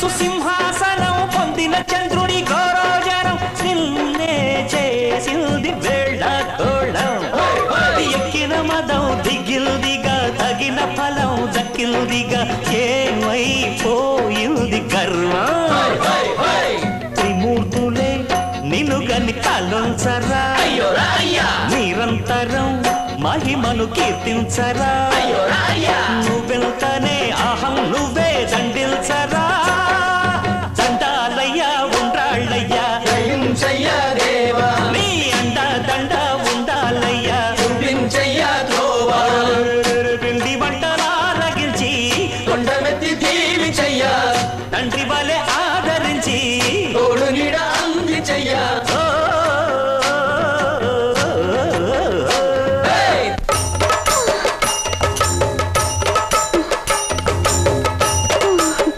మనసు సింహాసనం పొందిన చంద్రుడి గౌరవజనం నిన్నే చేసింది వేళ తోళం. ఎక్కిన మదం దిగిల్దిగా తగిన ఫలం దక్కిల్దిగా ఏమైపోయింది గర్వం త్రిమూర్తులే నిన్ను గని కలుంచరా నిరంతరం మహిమను కీర్తించరా? நன்றி